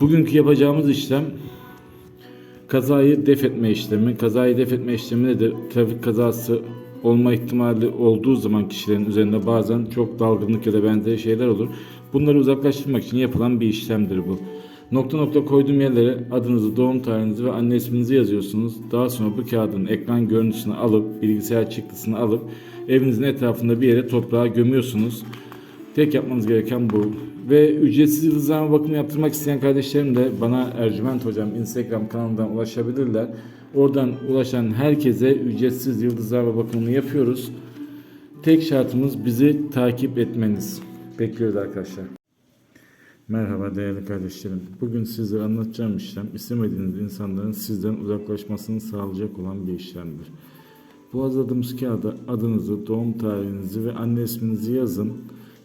Bugünkü yapacağımız işlem kazayı def etme işlemi. Kazayı def etme işlemi nedir? Trafik kazası olma ihtimali olduğu zaman kişilerin üzerinde bazen çok dalgınlık ya da benzeri şeyler olur. Bunları uzaklaştırmak için yapılan bir işlemdir bu. Nokta nokta koyduğum yerlere adınızı, doğum tarihinizi ve anne isminizi yazıyorsunuz. Daha sonra bu kağıdın ekran görüntüsünü alıp, bilgisayar çıktısını alıp evinizin etrafında bir yere toprağa gömüyorsunuz. Tek yapmanız gereken bu. Ve ücretsiz yıldızlama bakımı yaptırmak isteyen kardeşlerim de bana Ercüment Hocam Instagram kanalından ulaşabilirler. Oradan ulaşan herkese ücretsiz yıldızlama bakımını yapıyoruz. Tek şartımız bizi takip etmeniz. Bekliyoruz arkadaşlar. Merhaba değerli kardeşlerim. Bugün sizlere anlatacağım işlem istemediğiniz insanların sizden uzaklaşmasını sağlayacak olan bir işlemdir. Bu hazırladığımız kağıda adınızı, doğum tarihinizi ve anne isminizi yazın